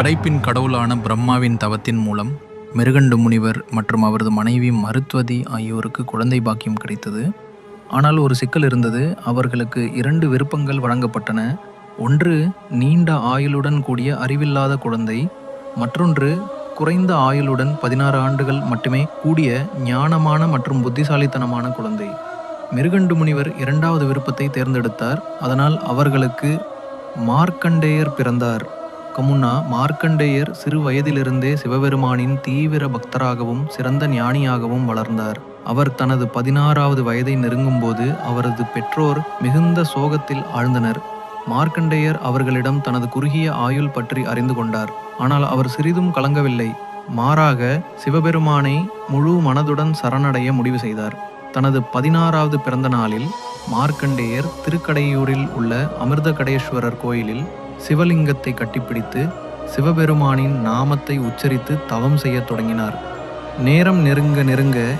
படைப்பின் கடவுளான பிரம்மாவின் தவத்தின் மூலம் மிருகண்டு முனிவர் மற்றும் அவரது மனைவி மருத்துவதி ஆகியோருக்கு குழந்தை பாக்கியம் கிடைத்தது. ஆனால் ஒரு சிக்கல் இருந்தது. அவர்களுக்கு இரண்டு விருப்பங்கள் வழங்கப்பட்டன. ஒன்று நீண்ட ஆயுளுடன் கூடிய அறிவில்லாத குழந்தை. மற்றொன்று குறைந்த ஆயுளுடன் பதினாறு ஆண்டுகள் மட்டுமே கூடிய ஞானமான மற்றும் புத்திசாலித்தனமான குழந்தை. மிருகண்டு முனிவர் இரண்டாவது விருப்பத்தை தேர்ந்தெடுத்தார். அதனால் அவர்களுக்கு மார்க்கண்டேயர் பிறந்தார். கமுன்னா மார்க்கண்டேயர் சிறு வயதிலிருந்தே சிவபெருமானின் தீவிர பக்தராகவும் சிறந்த ஞானியாகவும் வளர்ந்தார். அவர் தனது பதினாறாவது வயதை நெருங்கும்போது அவரது பெற்றோர் மிகுந்த சோகத்தில் ஆழ்ந்தனர். மார்க்கண்டேயர் அவர்களிடம் தனது குறுகிய ஆயுள் பற்றி அறிந்து கொண்டார். ஆனால் அவர் சிறிதும் கலங்கவில்லை. மாறாக சிவபெருமானை முழு மனதுடன் சரணடைய முடிவு செய்தார். தனது பதினாறாவது பிறந்த நாளில் மார்க்கண்டேயர் திருக்கடையூரில் உள்ள அமிர்தகடேஸ்வரர் கோயிலில் சிவலிங்கத்தை கட்டிப்பிடித்து சிவபெருமானின் நாமத்தை உச்சரித்து தவம் செய்யத் தொடங்கினார். நேரம் நெருங்க நெருங்க